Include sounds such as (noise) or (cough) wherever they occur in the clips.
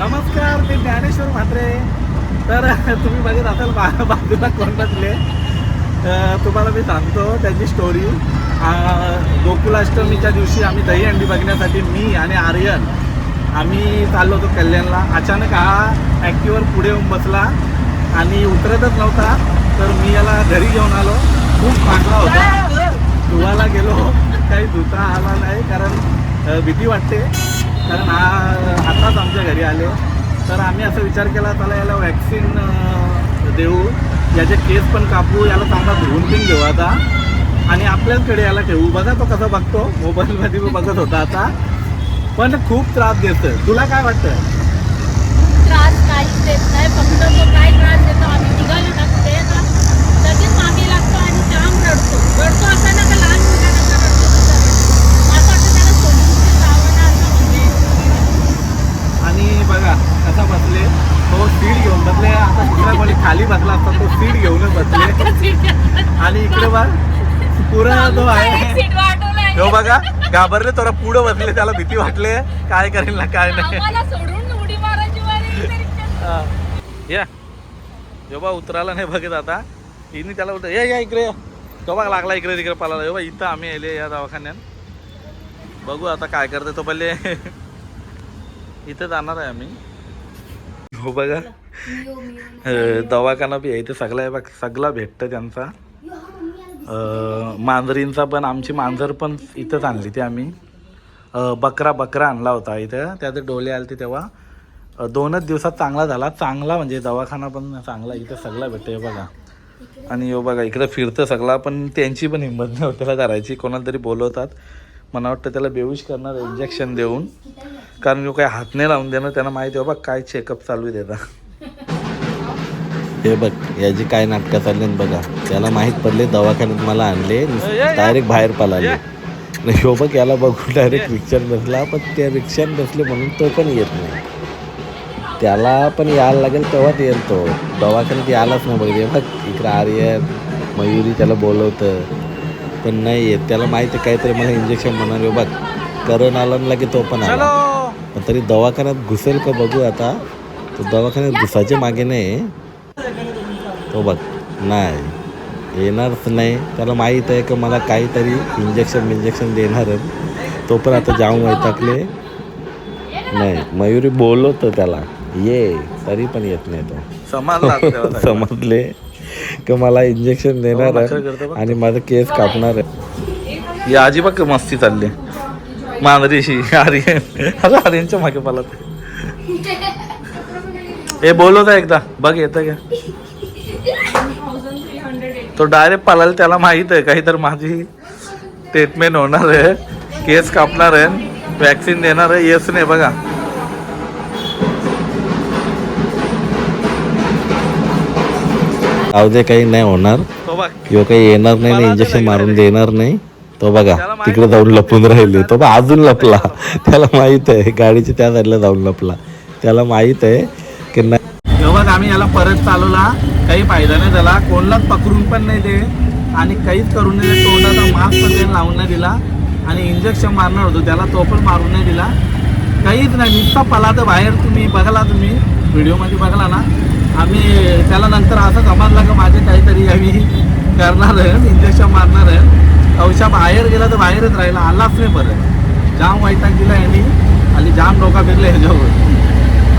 नमस्कार मी ज्ञानेश्वर म्हात्रे. तर (laughs) तुम्ही बघत असाल बा बाजूला कोण बसले? तुम्हाला मी सांगतो त्याची स्टोरी गोकुलाष्टमीच्या दिवशी आम्ही दहीहंडी बघण्यासाठी मी आणि आर्यन आम्ही चाललो होतो कल्याणला. अचानक हा ॲक्टिवर पुढे येऊन बसला आणि उतरतच नव्हता. तर मी याला घरी घेऊन आलो. खूप पांढरा होता. धुवायला गेलो. काही धुता आला नाही कारण भीती वाटते. कारण हा आताच आमच्या घरी आले. तर आम्ही असा विचार केला त्याला याला वॅक्सिन देऊ. याचे केस पण कापू याला चांगला धुवून पण घेऊ आता. आणि आपल्याचकडे याला ठेवू. बघा तो कसा बघतो. मोबाईलमध्ये बघत होता आता. पण खूप त्रास देतोय. तुला काय वाटतं त्रास काहीच देत नाही फक्त तो काय त्रास देतो आम्ही निघालो ना कुठे ना लगेच मागे लागतो आणि जाम रडतो रडतो असा ना का लहान मुलांना रडतो तसा रडतो असं वाटतं त्याला सोडून कुठे जावं ना असं म्हणजे आणि बघा कसा बसले तो सीट घेऊन बसले आता दुसऱ्या कोणी खाली बसला असता तो सीट घेऊनच बसले. आणि इकडे बघ पुरा जो आहे. हो बघा घाबरले थोडा पुढं बसले त्याला भीती वाटले काय करेल ना काय नाही. या. बा उतरायला नाही बघत आता. हिने त्याला उतर या या इकडे या. तो बघ लागला इकडे तिकडे पाला यो बा इथं आम्ही आले या दवाखान्यात. बघू आता काय करते तो पहिले इथं जाणार आहे आम्ही. हो बघा. दवाखाना बी आहे इथे सगळा आहे बघ सगळा भेटतं त्यांचा. मांजरींचा पण आमची मांजर पण इथंच आणली ती आम्ही. बकरा बकरा आणला होता इथं. त्याचे डोले आले तेव्हा. दोनच दिवसात चांगला झाला. चांगला म्हणजे दवाखाना पण चांगला इथं सगळा भेटतं हे बघा. आणि हो बघा इकडे फिरतं सगळा पण त्यांची पण हिंमत नाही त्याला करायची कोणाला तरी बोलवतात. मला वाटतं त्याला बेहोश करणार इंजेक्शन देऊन. कारण यो काही हात नाही लावून देणार त्यांना माहिती आहे बघ काय चेकअप चालू आहे त्याचा. हे बघ याची काय नाटकं चालली बघा त्याला माहीत पडले दवाखान्यात मला आणले डायरेक्ट बाहेर आणि ह्यो बघ याला बघून डायरेक्ट रिक्षात बसला पण त्या रिक्षात बसले म्हणून तो पण येत नाही. त्याला पण यायला लागेल तेव्हाच येईल तो दवाखान्यात यायलाच नाही बघ बघ इकडं आर्यन मयुरी त्याला बोलवतं पण नाही येत. त्याला माहिती आहे काहीतरी मला इंजेक्शन म्हणणार हे बघ करण आला ना लगे तो पण आला. पण तरी दवाखान्यात घुसेल का बघू आता? तो दवाखान्यात घुसाच्या मागे नाही. तो बघ नाही. येणारच नाही. त्याला माहीत आहे की मला काहीतरी इंजेक्शन बिंजेक्शन देणार तो पण आता जाऊन वैतागले. नाही मयुरी बोलवतो त्याला. ये तरी पण येत नाही तो. समाजला? की मला इंजेक्शन देणार आहे. आणि माझं केस कापणार आहे. आजी बघ मस्ती चालली. मांजरीशी आर्यन. अरे आर्यनच्या मागे पाला हे (laughs) बोलवता एकदा. बघ येतं का? तो डायरेक्ट पालाल त्याला माहीत आहे काहीतरी माझी ट्रीटमेंट होणार आहे. केस कापणार आहे वॅक्सिन देणार आहे येस नाही बघा. जाऊ दे काही नाही होणार. यो काही येणार नाही इंजेक्शन मारून देणार नाही. तो बघा तिकडे जाऊन लपून राहिले. तो बघ अजून लपला. (laughs) त्याला माहीत आहे गाडीच्या त्या साईडला जाऊन लपला. त्याला माहीत आहे की नाही. आम्ही याला परत चालवला. काही फायदा नाही झाला कोणालाच पकडून पण नाही दे आणि काहीच करून नाही दे. तोंडाचा मास्क पण त्याने लावून नाही दिला. आणि इंजेक्शन मारणार होतो. त्याला तो पण मारून नाही दिला. काहीच नाही. नुसता पला तर बाहेर तुम्ही. बघाला तुम्ही. व्हिडिओमध्ये बघला ना. आम्ही त्याला नंतर असं समजलं का माझे काहीतरी आम्ही करणार आहे. इंजेक्शन मारणार आहे. औषा बाहेर गेला तर बाहेरच राहिला. आलाच नाही बरं जाम वैताग दिला यांनी. आणि जाम डोका फिरले ह्याच्यावर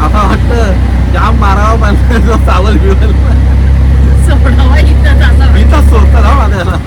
आता (laughs) वाटतं जाम मारावा पण (laughs) सावल बिवल सोडा इथं असावा इथं सोडतात हा माझ्याला